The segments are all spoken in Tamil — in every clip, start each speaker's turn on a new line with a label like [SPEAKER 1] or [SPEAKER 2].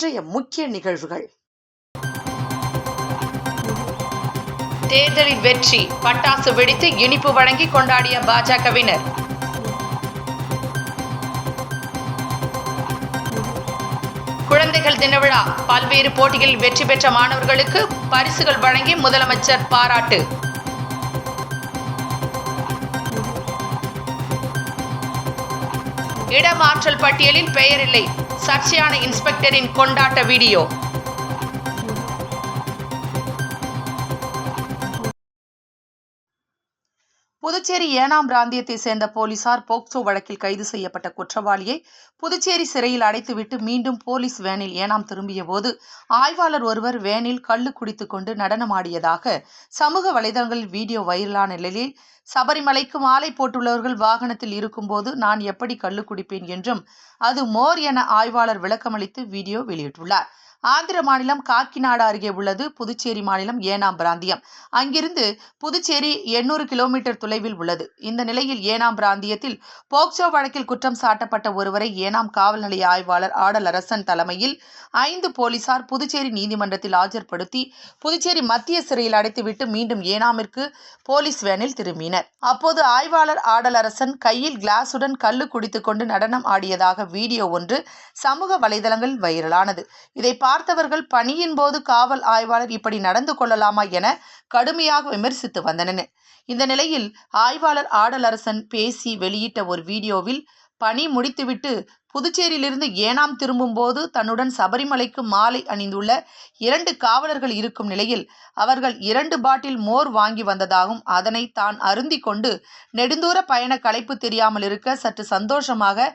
[SPEAKER 1] இன்றைய முக்கிய நிகழ்வுகள்.
[SPEAKER 2] தேர்தலில் வெற்றி பட்டாசு வெடித்து இனிப்பு வழங்கி கொண்டாடிய பாஜகவினர். குழந்தைகள் தின விழா பல்வேறு போட்டிகளில் வெற்றி பெற்ற மாணவர்களுக்கு பரிசுகள் வழங்கி முதலமைச்சர் பாராட்டு. இடமாற்றல் பட்டியலில் பெயர் இல்லை சர்ச்சையான இன்ஸ்பெக்டரின் கொண்டாட்ட வீடியோ.
[SPEAKER 1] புதுச்சேரி ஏனாம் பிராந்தியத்தை சேர்ந்த போலீசார் போக்சோ வழக்கில் கைது செய்யப்பட்ட குற்றவாளியை புதுச்சேரி சிறையில் அடைத்துவிட்டு மீண்டும் போலீஸ் வேனில் ஏனாம் திரும்பியபோது ஆய்வாளர் ஒருவர் வேனில் கள்ளு குடித்துக் கொண்டு நடனமாடியதாக சமூக வலைதளங்களில் வீடியோ வைரலான நிலையில் சபரிமலைக்கு மாலை போட்டுள்ளவர்கள் வாகனத்தில் இருக்கும்போது நான் எப்படி கள்ளு குடிப்பேன் என்றும் அது மோர் என ஆய்வாளர் விளக்கமளித்து வீடியோ வெளியிட்டுள்ளார். ஆந்திர மாநிலம் காக்கிநாடு அருகே உள்ளது. புதுச்சேரி மாநிலம் ஏனாம் பிராந்தியம். அங்கிருந்து புதுச்சேரி எண்ணூறு கிலோமீட்டர் தொலைவில் உள்ளது. இந்த நிலையில் ஏனாம் பிராந்தியத்தில் போக்சோ வழக்கில் குற்றம் சாட்டப்பட்ட ஒருவரை ஏனாம் காவல் நிலைய ஆய்வாளர் ஆடல் அரசன் தலைமையில் ஐந்து போலீசார் புதுச்சேரி நீதிமன்றத்தில் ஆஜர்படுத்தி புதுச்சேரி மத்திய சிறையில் அடைத்துவிட்டு மீண்டும் ஏனாமிற்கு போலீஸ் வேனில் திரும்பினர். அப்போது ஆய்வாளர் ஆடல் அரசன் கையில் கிளாஸுடன் கல்லு குடித்துக்கொண்டு நடனம் ஆடியதாக வீடியோ ஒன்று சமூக வலைதளங்களில் வைரலானது. இதை பார்த்தவர்கள் பணியின் போது காவல் ஆய்வாளர் இப்படி நடந்து கொள்ளலாமா என கடுமையாக விமர்சித்து வந்தனர். இந்த நிலையில் ஆய்வாளர் ஆடலரசன் பேசி வெளியிட்ட ஒரு வீடியோவில் பணி முடித்துவிட்டு புதுச்சேரியிலிருந்து ஏனாம் திரும்பும்போது தன்னுடன் சபரிமலைக்கு மாலை அணிந்துள்ள இரண்டு காவலர்கள் இருக்கும் நிலையில் அவர்கள் இரண்டு பாட்டில் மோர் வாங்கி வந்ததாகவும் அதனை தான் அருந்தி கொண்டு நெடுந்தூர பயண களைப்பு தெரியாமல் இருக்க சற்று சந்தோஷமாக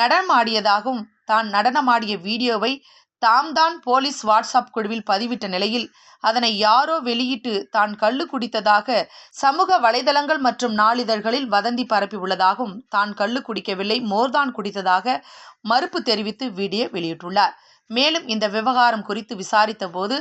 [SPEAKER 1] நடனமாடியதாகவும் தான் நடனமாடிய வீடியோவை தாம் தான் போலீஸ் வாட்ஸ்அப் குழுவில் பதிவிட்ட நிலையில் அதனை யாரோ வெளியிட்டு தான் கள்ளு குடித்ததாக சமூக வலைதளங்கள் மற்றும் நாளிதழ்களில் வதந்தி பரப்பியுள்ளதாகவும் தான் கள்ளு குடிக்கவில்லை மோர்தான் குடித்ததாக மறுப்பு தெரிவித்து வீடியோ வெளியிட்டுள்ளார். மேலும் இந்த விவகாரம் குறித்து விசாரித்த போது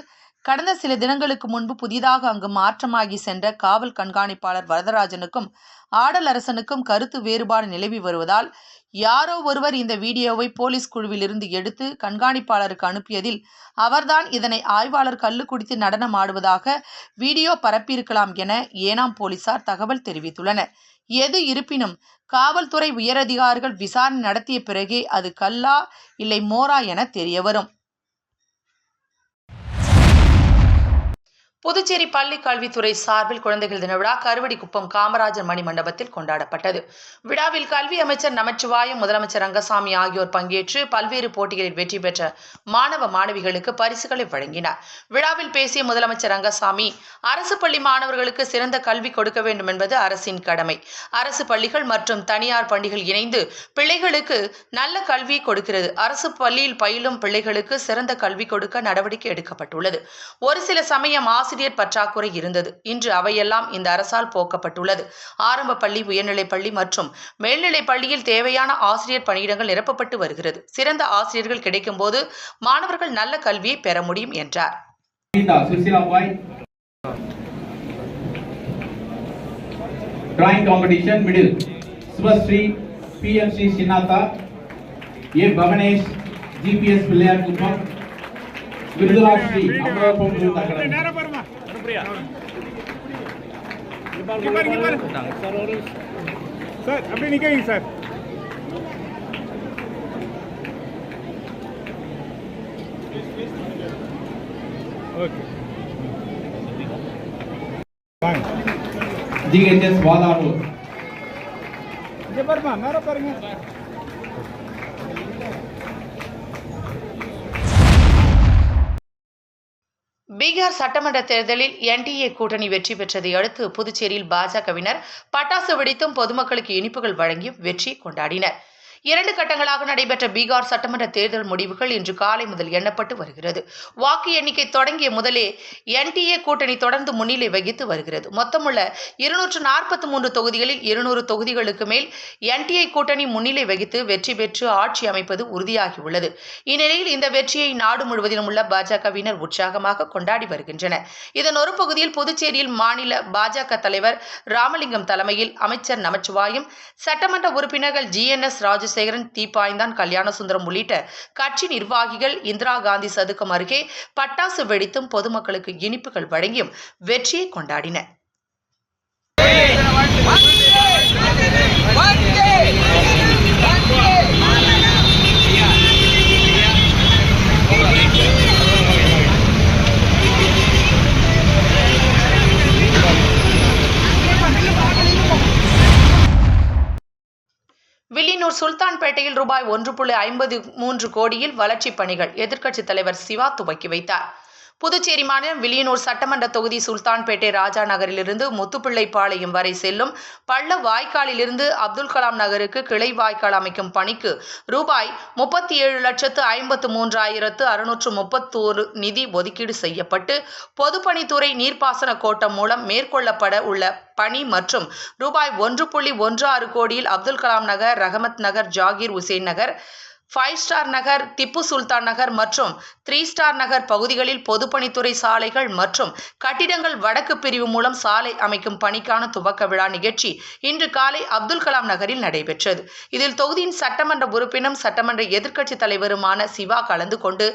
[SPEAKER 1] கடந்த சில தினங்களுக்கு முன்பு புதிதாக அங்கு மாற்றமாகி சென்ற காவல் கண்காணிப்பாளர் வரதராஜனுக்கும் ஆடல் அரசனுக்கும் கருத்து வேறுபாடு நிலவி வருவதால் யாரோ ஒருவர் இந்த வீடியோவை போலீஸ் குழுவிலிருந்து எடுத்து கண்காணிப்பாளருக்கு அனுப்பியதில் அவர்தான் இதனை ஆய்வாளர் கல்லு குடித்து நடனம் ஆடுவதாக வீடியோ பரப்பியிருக்கலாம் என ஏனாம் போலீசார் தகவல் தெரிவித்துள்ளனர். எது இருப்பினும் காவல்துறை உயரதிகாரிகள் விசாரணை நடத்திய பிறகே அது கல்லா இல்லை மோரா என தெரியவரும். புதுச்சேரி பள்ளி கல்வித்துறை சார்பில் குழந்தைகள் தின விழா கருவடிக்குப்பம் காமராஜர் மணி மண்டபத்தில் கொண்டாடப்பட்டது. விழாவில் கல்வி அமைச்சர் நமச்சிவாயம் முதலமைச்சர் ரங்கசாமி ஆகியோர் பங்கேற்று பல்வேறு போட்டிகளில் வெற்றி பெற்ற மாணவ மாணவிகளுக்கு பரிசுகளை வழங்கினார். விழாவில் பேசிய முதலமைச்சர் ரங்கசாமி அரசு பள்ளி மாணவர்களுக்கு சிறந்த கல்வி கொடுக்க வேண்டும் என்பது அரசின் கடமை. அரசு பள்ளிகள் மற்றும் தனியார் பள்ளிகள் இணைந்து பிள்ளைகளுக்கு நல்ல கல்வியை கொடுக்கிறது. அரசு பள்ளியில் பயிலும் பிள்ளைகளுக்கு சிறந்த கல்வி கொடுக்க நடவடிக்கை எடுக்கப்பட்டுள்ளது. ஒரு சில சமயம் ஆசிரியர் ஆசிரியர் பற்றாக்குறை இருந்தது இன்று அவையெல்லாம் இந்த அரசால் போக்கப்பட்டுள்ளது ஆரம்ப பள்ளி உயர்நிலைப் பள்ளி மற்றும் மேல்நிலைப் பள்ளியில் தேவையான ஆசிரியர் பணியிடங்கள் நிரப்பப்பட்டு வருகிறது சிறந்த ஆசிரியர்கள் கிடைக்கும் போது மாணவர்கள் நல்ல கல்வியை பெற முடியும் என்றார்
[SPEAKER 3] Drawing competition middle. Subhasri PMC Sinata. A. Bhavanesh GPS
[SPEAKER 4] ಬಿರುದಲ ಶ್ರೀ ಅಮರಪ್ಪ ಸರ್ ಅಪ್ಪಿ ನಿಕೇಂಗ್ sir okay D
[SPEAKER 3] N S
[SPEAKER 4] ವಾದಾರು ಜಬರ್ಮಾ ಮೇರ ಪರ್ಗೆ
[SPEAKER 2] பீகார் சட்டமன்ற தேர்தலில் என்டிஏ கூட்டணி வெற்றி பெற்றதை அடுத்து புதுச்சேரியில் பாஜகவினர் பட்டாசு வெடித்தும் பொதுமக்களுக்கு இனிப்புகள் வழங்கியும் வெற்றி கொண்டாடினர். இரண்டு கட்டங்களாக நடைபெற்ற பீகார் சட்டமன்ற தேர்தல் முடிவுகள் இன்று காலை முதல் எண்ணப்பட்டு வருகிறது. வாக்கு எண்ணிக்கை தொடங்கிய முதலே என்டிஏ கூட்டணி தொடர்ந்து முன்னிலை வகித்து வருகிறது. மொத்தமுள்ள இருநூற்று நாற்பத்தி மூன்று தொகுதிகளில் இருநூறு தொகுதிகளுக்கு மேல் என்டிஏ கூட்டணி முன்னிலை வகித்து வெற்றி பெற்று ஆட்சி அமைப்பது உறுதியாகியுள்ளது. இந்நிலையில் இந்த வெற்றியை நாடு முழுவதிலும் உள்ள பாஜகவினர் உற்சாகமாக கொண்டாடி வருகின்றனர். இதன் ஒரு பகுதியில் புதுச்சேரியில் மாநில பாஜக தலைவர் ராமலிங்கம் தலைமையில் அமைச்சர் நமச்சிவாயும் சட்டமன்ற உறுப்பினர்கள் G N S Raju
[SPEAKER 1] Rajasekaran Theeppaindhan Kalyanasundaram உள்ளிட்ட கட்சி நிர்வாகிகள் இந்திரா காந்தி சதுக்கம் அருகே பட்டாசு வெடித்தும் பொதுமக்களுக்கு இனிப்புகள் வழங்கியும் வெற்றியை கொண்டாடினர். சுல்தான்பேட்டையில் ரூபாய் ஒன்று புள்ளி ஐம்பது மூன்று கோடியில் வளர்ச்சிப் பணிகள் எதிர்க்கட்சித் தலைவர் சிவா துவக்கி வைத்தார். புதுச்சேரி மாநிலம் வில்லியனூர் சட்டமன்ற தொகுதி சுல்தான்பேட்டை ராஜா நகரிலிருந்து முத்துப்பிள்ளைப்பாளையம் வரை செல்லும் பள்ள வாய்க்காலிலிருந்து அப்துல் கலாம் நகருக்கு கிளை வாய்க்கால் அமைக்கும் பணிக்கு ரூபாய் முப்பத்தி ஏழு லட்சத்து ஐம்பத்து மூன்றாயிரத்து அறுநூற்று முப்பத்தோரு நிதி ஒதுக்கீடு செய்யப்பட்டு பொதுப்பணித்துறை நீர்ப்பாசன கோட்டம் மூலம் மேற்கொள்ளப்பட உள்ள பணி மற்றும் ரூபாய் ஒன்று புள்ளி ஒன்று ஆறு கோடியில் அப்துல் கலாம் நகர் ரஹமத் நகர் ஜாகீர் உசேன் நகர் ஃபைவ் ஸ்டார் நகர் திப்பு சுல்தான் நகர் மற்றும் த்ரீ ஸ்டார் நகர் பகுதிகளில் பொதுப்பணித்துறை சாலைகள் மற்றும் கட்டிடங்கள் வடக்கு பிரிவு மூலம் சாலை அமைக்கும் பணிக்கான துவக்க விழா நிகழ்ச்சி இன்று காலை அப்துல் கலாம் நகரில் நடைபெற்றது. இதில் தொகுதியின் சட்டமன்ற உறுப்பினரும் சட்டமன்ற எதிர்க்கட்சித் தலைவருமான சிவா கலந்து கொண்டு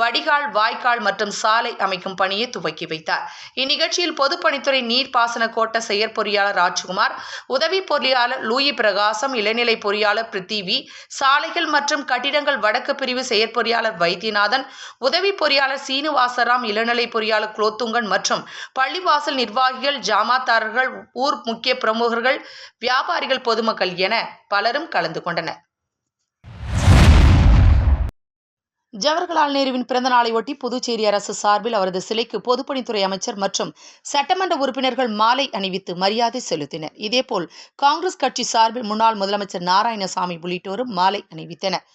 [SPEAKER 1] வடிகால் வாய்க்கால் மற்றும் சாலை அமைக்கும் பணியை துவக்கி வைத்தார். இந்நிகழ்ச்சியில் பொதுப்பணித்துறை நீர்ப்பாசன கோட்ட செயற்பொறியாளர் ராஜ்குமார் உதவி பொறியாளர் லூயி பிரகாசம் இளநிலை பொறியாளர் பிருத்திவி சாலைகள் மற்றும் கட்டிடங்கள் வடக்கு பிரிவு செயற்பொறியாளர் வைத்தியநாதன் உதவி பொறியாளர் சீனிவாசராம் இளநிலை பொறியாளர் குலோத்துங்கன் மற்றும் பள்ளிவாசல் நிர்வாகிகள் ஜாமாத்தாரர்கள் ஊர் முக்கிய பிரமுகர்கள் வியாபாரிகள் பொதுமக்கள் என பலரும் கலந்து கொண்டனர். ஜவஹர்லால் நேருவின் பிறந்த நாளையொட்டி புதுச்சேரி அரசு சார்பில் அவரது சிலைக்கு பொதுப்பணித்துறை அமைச்சர் மற்றும் சட்டமன்ற உறுப்பினர்கள் மாலை அணிவித்து மரியாதை செலுத்தினர். இதேபோல் காங்கிரஸ் கட்சி சார்பில் முன்னாள் முதலமைச்சர் நாராயணசாமி உள்ளிட்டோரும் மாலை அணிவித்தனர்.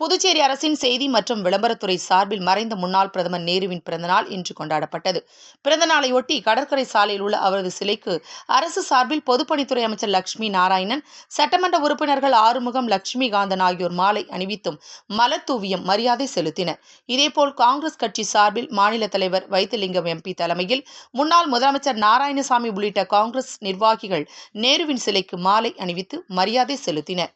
[SPEAKER 1] புதுச்சேரி அரசின் செய்தி மற்றும் விளம்பரத்துறை சார்பில் மறைந்த முன்னாள் பிரதமர் நேருவின் பிறந்தநாள் இன்று கொண்டாடப்பட்டது. பிறந்த நாளையொட்டி கடற்கரை சாலையில் உள்ள அவரது சிலைக்கு அரசு சார்பில் பொதுப்பணித்துறை அமைச்சர் லட்சுமி நாராயணன் சட்டமன்ற உறுப்பினர்கள் ஆறுமுகம் லட்சுமிகாந்தன் ஆகியோர் மாலை அணிவித்தும் மலத்தூவியம் மரியாதை செலுத்தினர். இதேபோல் காங்கிரஸ் கட்சி சார்பில் மாநில தலைவர் வைத்திலிங்கம் எம்பி தலைமையில் முன்னாள் முதலமைச்சர் நாராயணசாமி உள்ளிட்ட காங்கிரஸ் நிர்வாகிகள் நேருவின் சிலைக்கு மாலை அணிவித்து மரியாதை செலுத்தினர்.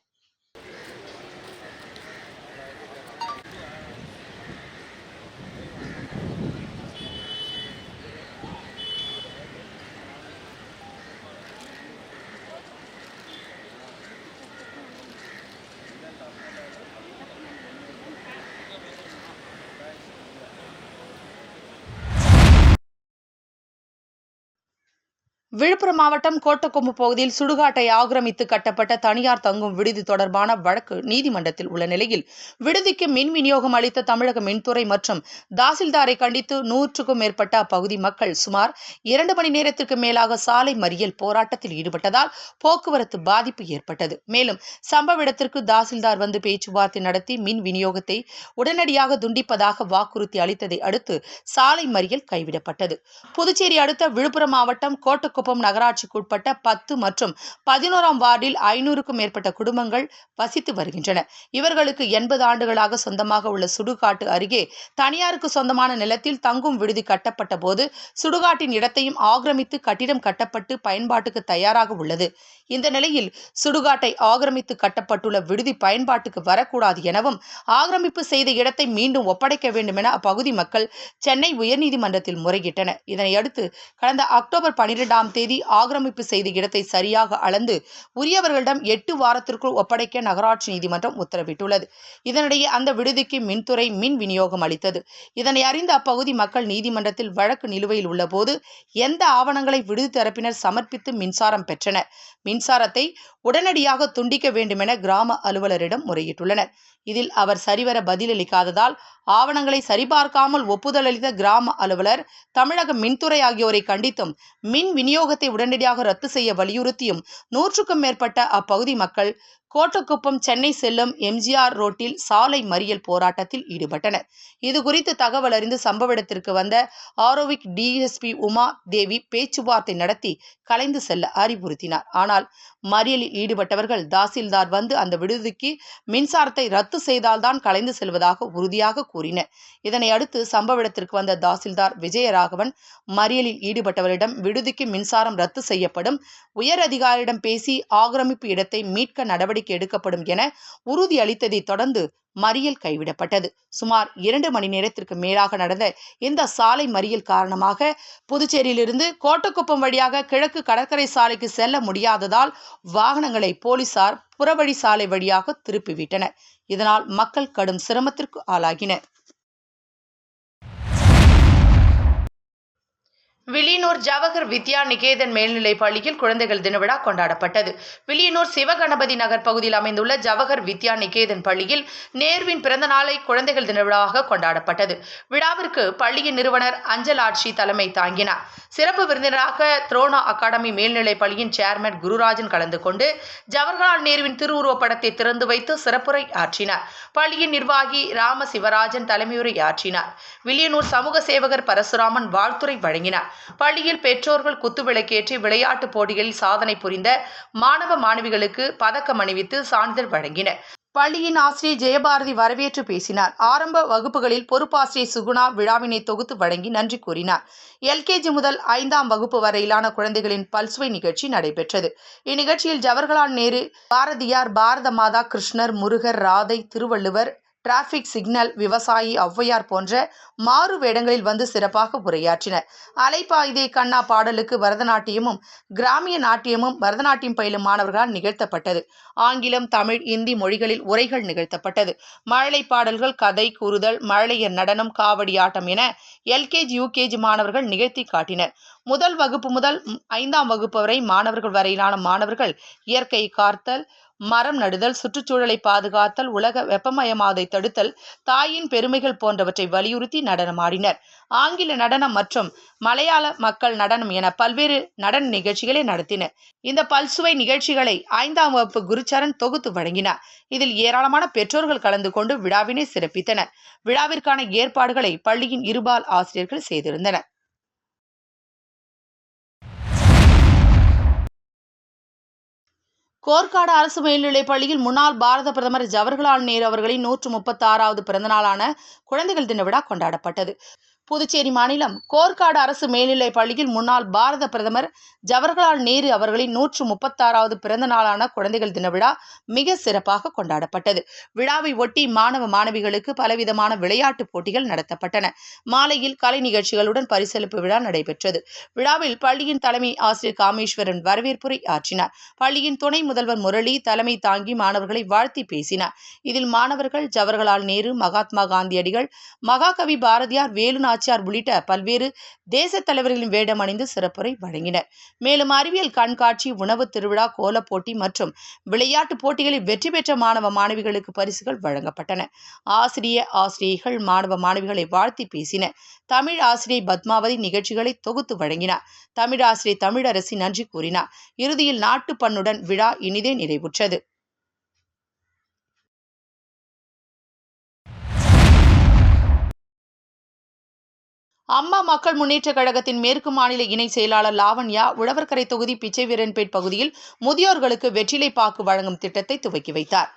[SPEAKER 1] விழுப்புரம் மாவட்டம் கோட்டக்கொம்பு பகுதியில் சுடுகாட்டை ஆக்கிரமித்து கட்டப்பட்ட தனியார் தங்கும் விடுதி தொடர்பான வழக்கு நீதிமன்றத்தில் உள்ள நிலையில் விடுதிக்கு மின் விநியோகம் அளித்த தமிழக மின்துறை மற்றும் தாசில்தாரை கண்டித்து நூற்றுக்கும் மேற்பட்ட அப்பகுதி மக்கள் சுமார் இரண்டு மணி நேரத்திற்கு மேலாக சாலை மறியல் போராட்டத்தில் ஈடுபட்டதால் போக்குவரத்து பாதிப்பு ஏற்பட்டது. மேலும் சம்பவ இடத்திற்கு தாசில்தார் வந்து பேச்சுவார்த்தை நடத்தி மின் விநியோகத்தை உடனடியாக துண்டிப்பதாக வாக்குறுதி அளித்ததை அடுத்து சாலை மறியல் கைவிடப்பட்டது. புதுச்சேரி அடுத்த விழுப்புரம் மாவட்டம் குப்பம் நகராட்சிக்குட்பட்ட பத்து மற்றும் பதினோராம் வார்டில் ஐநூறுக்கும் மேற்பட்ட குடும்பங்கள் வசித்து வருகின்றன. இவர்களுக்கு எண்பது ஆண்டுகளாக சொந்தமாக உள்ள சுடுகாட்டு அருகே தனியாருக்கு சொந்தமான நிலத்தில் தங்கும் விடுதி கட்டப்பட்ட போது சுடுகாட்டின் இடத்தையும் ஆக்கிரமித்து கட்டிடம் கட்டப்பட்டு பயன்பாட்டுக்கு தயாராக உள்ளது. இந்த நிலையில் சுடுகாட்டை ஆக்கிரமித்து கட்டப்பட்டுள்ள விடுதி பயன்பாட்டுக்கு வரக்கூடாது எனவும் ஆக்கிரமிப்பு செய்த இடத்தை மீண்டும் ஒப்படைக்க வேண்டும் என அப்பகுதி மக்கள் சென்னை உயர்நீதிமன்றத்தில் முறையிட்டனர். இதனையடுத்து கடந்த அக்டோபர் பனிரெண்டாம் தேதி தேதி ஆக்கிரமிப்பு செய்த இடத்தை சரியாக அளந்து உரியவர்களிடம் எட்டு வாரத்திற்குள் ஒப்படைக்க நகராட்சி நீதிமன்றம் உத்தரவிட்டுள்ளது. இதனிடையே அந்த விடுதிக்கு மின்துறை மின் விநியோகம் அளித்தது. இதனை அறிந்த அப்பகுதி மக்கள் நீதிமன்றத்தில் வழக்கு நிலுவையில் உள்ளபோது எந்த ஆவணங்களை விடுதி தரப்பினர் சமர்ப்பித்து மின்சாரம் பெற்றனர். மின்சாரத்தை உடனடியாக துண்டிக்க வேண்டுமென கிராம அலுவலரிடம் முறையிட்டுள்ளனர். இதில் அவர் சரிவர பதிலளிக்காததால் ஆவணங்களை சரிபார்க்காமல் ஒப்புதல் அளித்த கிராம அலுவலர் தமிழக மின்துறை ஆகியோரை கண்டித்தும் மின் விநியோகத்தை உடனடியாக ரத்து செய்ய வலியுறுத்தியும் நூற்றுக்கும் மேற்பட்ட அப்பகுதி மக்கள் கோட்டக்குப்பம் சென்னை செல்லும் எம்ஜிஆர் ரோட்டில் சாலை மறியல் போராட்டத்தில் ஈடுபட்டனர். இது குறித்து தகவல் அறிந்து சம்பவ இடத்திற்கு வந்த ஆரோவிக் டிஎஸ்பி உமா தேவி பேச்சுவார்த்தை நடத்தி கலைந்து செல்ல அறிவுறுத்தினார். ஆனால் மறியலில் ஈடுபட்டவர்கள் தாசில்தார் வந்து அந்த விடுதிக்கு மின்சாரத்தை ரத்து செய்தால்தான் கலைந்து செல்வதாக உறுதியாக கூறினர். இதனை அடுத்து சம்பவ இடத்திற்கு வந்த தாசில்தார் விஜயராகவன் மறியலில் ஈடுபட்டவரிடம் விடுதிக்கு மின்சாரம் ரத்து செய்யப்படும் உயர் அதிகாரியிடம் பேசி ஆக்கிரமிப்பு இடத்தை மீட்க நடவடிக்கை நடவடிக்கை எடுக்கப்படும் என உறுதியளித்ததை தொடர்ந்து மறியல் கைவிடப்பட்டது. சுமார் இரண்டு மணி நேரத்திற்கு மேலாக நடந்த இந்த சாலை மறியல் காரணமாக புதுச்சேரியிலிருந்து கோட்டக்குப்பம் வழியாக கிழக்கு கடற்கரை சாலைக்கு செல்ல முடியாததால் வாகனங்களை போலீசார் புறவழி சாலை வழியாக திருப்பிவிட்டனர். இதனால் மக்கள் கடும் சிரமத்திற்கு ஆளாகினர்.
[SPEAKER 2] வில்லியனூர் ஜவஹர் வித்யா நிகேதன் மேல்நிலைப் பள்ளியில் குழந்தைகள் தின விழா கொண்டாடப்பட்டது. வில்லியனூர் சிவகணபதி நகர் பகுதியில் அமைந்துள்ள ஜவஹர் வித்யா நிகேதன் பள்ளியில் நேருவின் பிறந்த நாளை குழந்தைகள் தின விழாவாக கொண்டாடப்பட்டது. விழாவிற்கு பள்ளியின் நிறுவனர் அஞ்சல் ஆட்சி தலைமை தாங்கினார். சிறப்பு விருந்தினராக த்ரோனா அகாடமி மேல்நிலைப் பள்ளியின் சேர்மன் குருராஜன் கலந்து கொண்டு ஜவஹர்லால் நேருவின் திருவுருவப் படத்தை திறந்து வைத்து சிறப்புரை ஆற்றினார். பள்ளியின் நிர்வாகி ராம சிவராஜன் தலைமையுரை ஆற்றினார். வில்லியனூர் சமூக சேவகர் பரசுராமன் வாழ்த்துரை வழங்கினார். பள்ளியில் பெற்றோர்கள் குத்துவிளக்கேற்றி விளையாட்டுப் போட்டிகளில் சாதனை புரிந்த மாணவ மாணவிகளுக்கு பதக்கம் அணிவித்து சான்றிதழ் வழங்கினர்.
[SPEAKER 1] பள்ளியின் ஆசிரியர் ஜெயபாரதி வரவேற்று பேசினார். ஆரம்ப வகுப்புகளில் பொறுப்பாசிரியர் சுகுணா விழாவினை தொகுத்து வழங்கி நன்றி கூறினார். எல்கேஜி முதல் ஐந்தாம் வகுப்பு வரையிலான குழந்தைகளின் பல்சுவை நிகழ்ச்சி நடைபெற்றது. இந்நிகழ்ச்சியில் ஜவஹர்லால் நேரு பாரதியார் பாரத மாதா கிருஷ்ணர் முருகர் ராதை திருவள்ளுவர் டிராஃபிக் சிக்னல் விவசாயி ஔவையார் போன்ற மாறு வேடங்களில் வந்து சிறப்பாக உரையாற்றினர். அலைப்பாயுதே கண்ணா பாடலுக்கு பரதநாட்டியமும் கிராமிய நாட்டியமும் பரதநாட்டியம் பயிலும் மாணவர்களால் நிகழ்த்தப்பட்டது. ஆங்கிலம் தமிழ் இந்தி மொழிகளில் உரைகள் நிகழ்த்தப்பட்டது. மழலை பாடல்கள் கதை கூறுதல் மழலையர் நடனம் காவடி ஆட்டம் என எல்கேஜி யூகேஜி மாணவர்கள் நிகழ்த்தி காட்டினர். முதல் வகுப்பு முதல் ஐந்தாம் வகுப்பு வரை மாணவர்கள் வரையிலான மாணவர்கள் இயற்கை காத்தல் மரம் நடுதல் சுற்றுச்சூழலை பாதுகாத்தல் உலக வெப்பமயமாதை தடுத்தல் தாயின் பெருமைகள் போன்றவற்றை வலியுறுத்தி நடனமாடினர் ஆங்கில நடனம் மற்றும் மலையாள மக்கள் நடனம் என பல்வேறு நடன நிகழ்ச்சிகளை நடத்தினர். இந்த பல்சுவை நிகழ்ச்சிகளை ஐந்தாம் வகுப்பு குருச்சரன் தொகுத்து வழங்கினார். இதில் ஏராளமான பெற்றோர்கள் கலந்து கொண்டு விழாவினை சிறப்பித்தனர். விழாவிற்கான ஏற்பாடுகளை பள்ளியின் இருபால் ஆசிரியர்கள் செய்திருந்தனர். கோர்க்காடு அரசு மேல்நிலைப் பள்ளியில் முன்னாள் பாரத பிரதமர் ஜவஹர்லால் நேரு அவர்களின் நூற்று முப்பத்தாறாவது பிறந்தநாளான குழந்தைகள் தின விழா கொண்டாடப்பட்டது. புதுச்சேரி மாநிலம் கோர்க்காடு அரசு மேல்நிலைப் பள்ளியில் முன்னாள் பாரத பிரதமர் ஜவஹர்லால் நேரு அவர்களின் நூற்று முப்பத்தாறாவது பிறந்த நாளான குழந்தைகள் தின விழா மிக சிறப்பாக கொண்டாடப்பட்டது. விழாவை ஒட்டி மாணவ மாணவிகளுக்கு பலவிதமான விளையாட்டுப் போட்டிகள் நடத்தப்பட்டன. மாலையில் கலை நிகழ்ச்சிகளுடன் பரிசளிப்பு விழா நடைபெற்றது. விழாவில் பள்ளியின் தலைமை ஆசிரியர் காமேஸ்வரன் வரவேற்புரை ஆற்றினார். பள்ளியின் துணை முதல்வர் முரளி தலைமை தாங்கி மாணவர்களை வாழ்த்தி பேசினார். இதில் மாணவர்கள் ஜவஹர்லால் நேரு மகாத்மா காந்தியடிகள் மகாகவி பாரதியார் வேலு நாச்சியார் உள்ளிட்ட பல்வேறு தேச தலைவர்களின் வேடம் அணிந்து சிறப்புரை வழங்கினர். மேலும் அறிவியல் கண்காட்சி உணவு திருவிழா கோலப் போட்டி மற்றும் விளையாட்டுப் போட்டிகளில் வெற்றி பெற்ற மாணவ மாணவிகளுக்கு பரிசுகள் வழங்கப்பட்டன. ஆசிரிய ஆசிரியைகள் மாணவ மாணவிகளை வாழ்த்தி பேசினர். தமிழ் ஆசிரியை பத்மாவதி நிகழ்ச்சிகளை தொகுத்து வழங்கினார். தமிழ் ஆசிரியை தமிழரசி நன்றி கூறினார். இறுதியில் நாட்டுப் பண்ணுடன் விழா இனிதே நிறைவுற்றது. அம்மா மக்கள் முன்னேற்றக் கழகத்தின் மேற்கு மாநில இணை செயலாளர் லாவண்யா உழவர்கரை தொகுதி பிச்சைவீரன்பேட் பகுதியில் முதியோர்களுக்கு வெற்றிலை பாக்கு வழங்கும் திட்டத்தை துவக்கி வைத்தார்.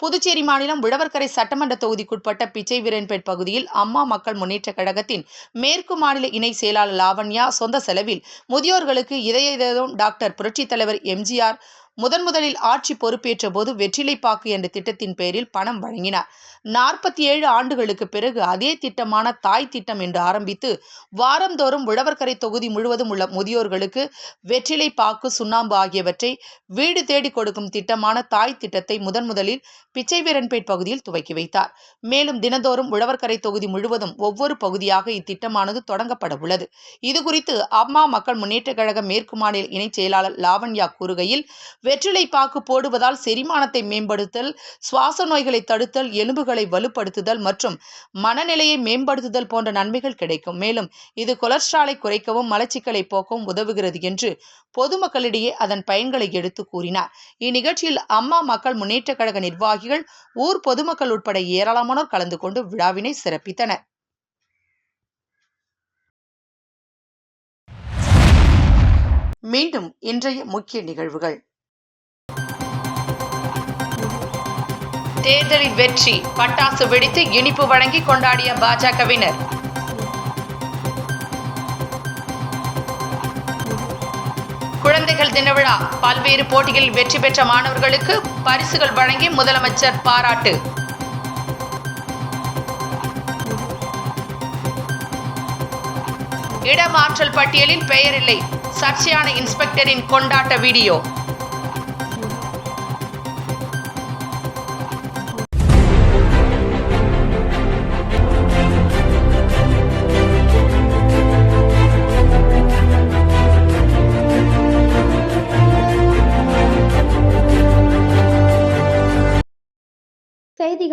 [SPEAKER 1] புதுச்சேரி மாநிலம் உழவர்கரை சட்டமன்ற தொகுதிக்குட்பட்ட பிச்சைவீரன்பேட் பகுதியில் அம்மா மக்கள் முன்னேற்றக் கழகத்தின் மேற்கு மாநில இணை செயலாளர் லாவண்யா சொந்த செலவில் முதியோர்களுக்கு இதய டாக்டர் புரட்சித் தலைவர் எம்ஜிஆர் முதன் முதலில் ஆட்சி பொறுப்பேற்ற போது வெற்றிலை பாக்கு என்ற திட்டத்தின் பெயரில் பணம் வழங்கினார். நாற்பத்தி ஏழு ஆண்டுகளுக்கு பிறகு அதே திட்டமான தாய் திட்டம் என்று ஆரம்பித்து வாரந்தோறும் உழவர்கரை தொகுதி முழுவதும் உள்ள முதியோர்களுக்கு வெற்றிலை பாக்கு சுண்ணாம்பு ஆகியவற்றை வீடு தேடி கொடுக்கும் திட்டமான தாய் திட்டத்தை முதன் முதலில் பிச்சைவீரன்பேட் பகுதியில் துவக்கி வைத்தார். மேலும் தினந்தோறும் உழவர்கரை தொகுதி முழுவதும் ஒவ்வொரு பகுதியாக இத்திட்டமானது தொடங்கப்பட உள்ளது. இதுகுறித்து அம்மா மக்கள் முன்னேற்றக் கழக மேற்கு மாநில இணைச் செயலாளர் லாவண்யா கூறுகையில் வெற்றிலை பாக்கு போடுவதால் செரிமானத்தை மேம்படுத்தல் சுவாச நோய்களை தடுத்தல் எலும்புகளை வலுப்படுத்துதல் மற்றும் மனநிலையை மேம்படுத்துதல் போன்ற நன்மைகள் கிடைக்கும். மேலும் இது கொலஸ்ட்ராலை குறைக்கவும் மலச்சிக்கலை போக்கவும் உதவுகிறது என்று பொதுமக்களிடையே அதன் பயன்களை எடுத்து கூறினார். இந்நிகழ்ச்சியில் அம்மா மக்கள் முன்னேற்றக் கழக நிர்வாகிகள் ஊர் பொதுமக்கள் உட்பட ஏராளமானோர் கலந்து கொண்டு விழாவினை சிறப்பித்தனர். மீண்டும் இன்றைய முக்கிய நிகழ்வுகள்.
[SPEAKER 2] தேர்தலில் வெற்றி பட்டாசு வெடித்து இனிப்பு வழங்கி கொண்டாடிய பாஜகவினர்.
[SPEAKER 1] குழந்தைகள் தின விழா பல்வேறு போட்டிகளில் வெற்றி பெற்ற மாணவர்களுக்கு பரிசுகள் வழங்கி முதலமைச்சர் பாராட்டு. இடமாற்றல் பட்டியலில் பெயரில்லை சர்ச்சையான இன்ஸ்பெக்டரின் கொண்டாட்ட வீடியோ.